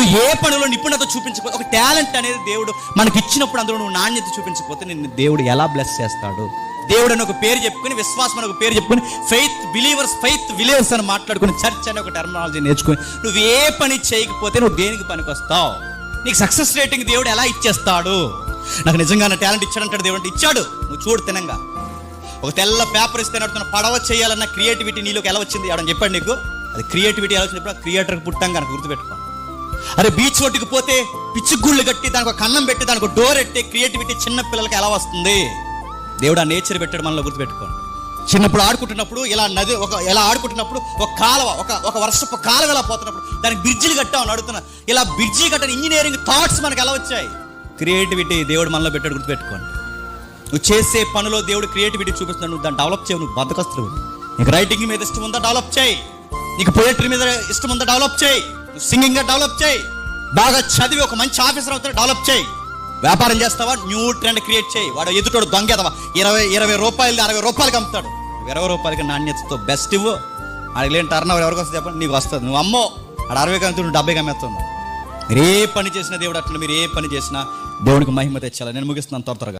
నువ్వు ఏ పనిలో నిపుణత చూపించకపోతే ఒక టాలెంట్ అనేది దేవుడు మనకి ఇచ్చినప్పుడు అందులో నువ్వు నాణ్యత చూపించకపోతే నిన్ను దేవుడు ఎలా బ్లెస్ చేస్తాడు? దేవుడు అని ఒక పేరు చెప్పుకొని విశ్వాసం అని ఒక పేరు చెప్పుకొని ఫెయిత్ బిలీవర్స్ ఫెయిత్ విలీవర్స్ అని మాట్లాడుకుని చర్చ్ అని ఒక టెర్మినాలజీ నేర్చుకుని నువ్వు ఏ పని చేయకపోతే నువ్వు దేనికి పనికి వస్తావు నీకు సక్సెస్ రేటింగ్ దేవుడు ఎలా ఇచ్చేస్తాడు? నాకు నిజంగా నా టాలెంట్ ఇచ్చాడంటాడు దేవుడు అంటే ఇచ్చాడు. నువ్వు చూడు తినంగా. ఒక తెల్ల పేపర్ ఇస్తే నడుతున్న పడవ చేయాలన్న క్రియేటివిటీ నీలోకి ఎలా వచ్చింది? ఎవడని చెప్పాడు నీకు? అది క్రియేటివిటీ ఎలా వచ్చినప్పుడు క్రియేటర్కి పుట్టాం కనుక గుర్తుపెట్టుకో. అరే బీచ్ ఒడ్డుకు పోతే పిచ్చుగుళ్ళు కట్టి దానికి ఒక కన్నం పెట్టి దానికి డోర్ ఎట్టి క్రియేటివిటీ చిన్న పిల్లలకి ఎలా వస్తుంది? దేవుడు ఆ నేచర్ పెట్టాడు మనలో గుర్తుపెట్టుకోండి చిన్నప్పుడు ఆడుకుంటున్నప్పుడు ఇలా నది ఒక ఎలా ఆడుకుంటున్నప్పుడు ఒక కాలువ ఒక ఒక వర్షపు కాలువ ఇలా పోతున్నప్పుడు దానికి బ్రిడ్జిలు కట్టామని అడుగుతున్నా. ఇలా బ్రిడ్జి కట్టని ఇంజనీరింగ్ థాట్స్ మనకు ఎలా వచ్చాయి? క్రియేటివిటీ దేవుడు మనలో పెట్టాడు గుర్తుపెట్టుకోండి నువ్వు చేసే పనిలో దేవుడు క్రియేటివిటీ చూపిస్తున్నాడు నువ్వు దాన్ని డెవలప్ చేయవు నువ్వు బద్దకస్తులు. నీకు రైటింగ్ మీద ఇష్టం ఉందా? డెవలప్ చేయి. నీకు పోయిటరీ మీద ఇష్టం ఉందా? డెవలప్ చేయి. సింగింగ్గా డెవలప్ చేయి. బాగా చదివి ఒక మంచి ఆఫీసర్ అవుతాడు డెవలప్ చేయి. వ్యాపారం చేస్తావా? న్యూ ట్రెండ్ క్రియేట్ చేయి. వాడు ఎదుటోడు దొంగెదవా? ఇరవై ఇరవై రూపాయలు అరవై రూపాయలకి అమ్ముతాడు. ఇరవై రూపాయలకి నాణ్యతతో బెస్ట్ ఇవ్వు. ఆడికి లేని టర్న్ ఎవరికి వస్తుంది చెప్పండి? నీకు వస్తుంది. నువ్వు అమ్మో ఆడ అరవై కమ్ముతుంది నువ్వు డెబ్బై కమ్మేస్తుంది మీరు ఏ పని చేసినా దేవుడు అట్లా మీరు ఏ పని చేసినా దేవునికి మహిమ తెచ్చాలి. నేను ముగిస్తున్నాను త్వర త్వరగా.